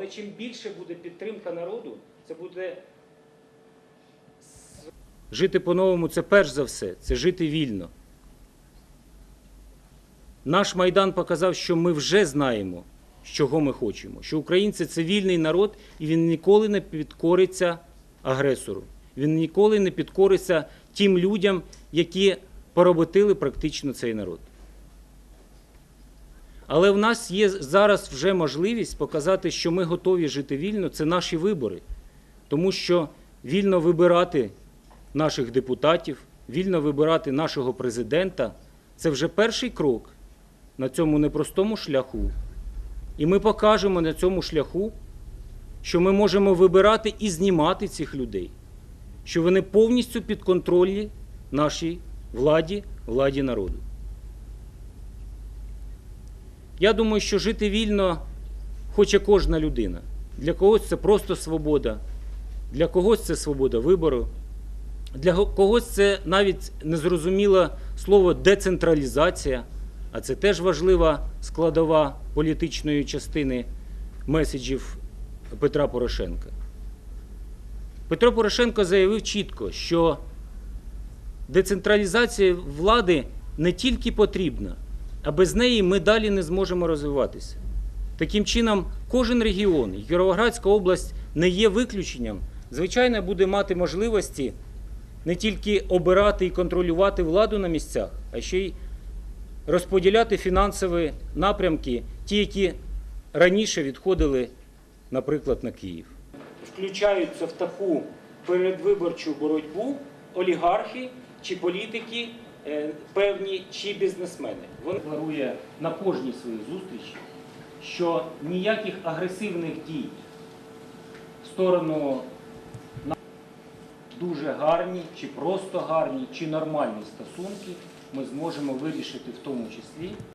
Але чим більше буде підтримка народу, це буде жити по-новому це перш за все, це жити вільно. Наш Майдан показав, що ми вже знаємо, чого ми хочемо. Що українці це вільний народ, і він ніколи не підкориться агресору. Він ніколи не підкориться тим людям, які поработили практично цей народ. Але в нас є зараз вже можливість показати, що ми готові жити вільно. Це наші вибори. Тому що вільно вибирати наших депутатів, вільно вибирати нашого президента це вже перший крок на цьому непростому шляху. І ми покажемо на цьому шляху, що ми можемо вибирати і знімати цих людей, що вони повністю підконтрольні нашій владі, владі народу. Я думаю, що жити вільно хоче кожна людина. Для когось це просто свобода, для когось це свобода вибору, для когось це навіть незрозуміле слово децентралізація, а це теж важлива складова політичної частини меседжів Петра Порошенка. Петро Порошенко заявив чітко, що децентралізація влади не тільки потрібна, а без неї ми далі не зможемо розвиватися. Таким чином, кожен регіон, і Кіровоградська область не є виключенням, звичайно, буде мати можливості не тільки обирати і контролювати владу на місцях, а ще й розподіляти фінансові напрямки, ті, які раніше відходили, наприклад, на Київ. Включаються в таку передвиборчу боротьбу олігархи чи політики певні чи бізнесмени. Він декларує на кожній своїй зустрічі, що ніяких агресивних дій в сторону дуже гарні, чи просто гарні, чи нормальні стосунки ми зможемо вирішити в тому числі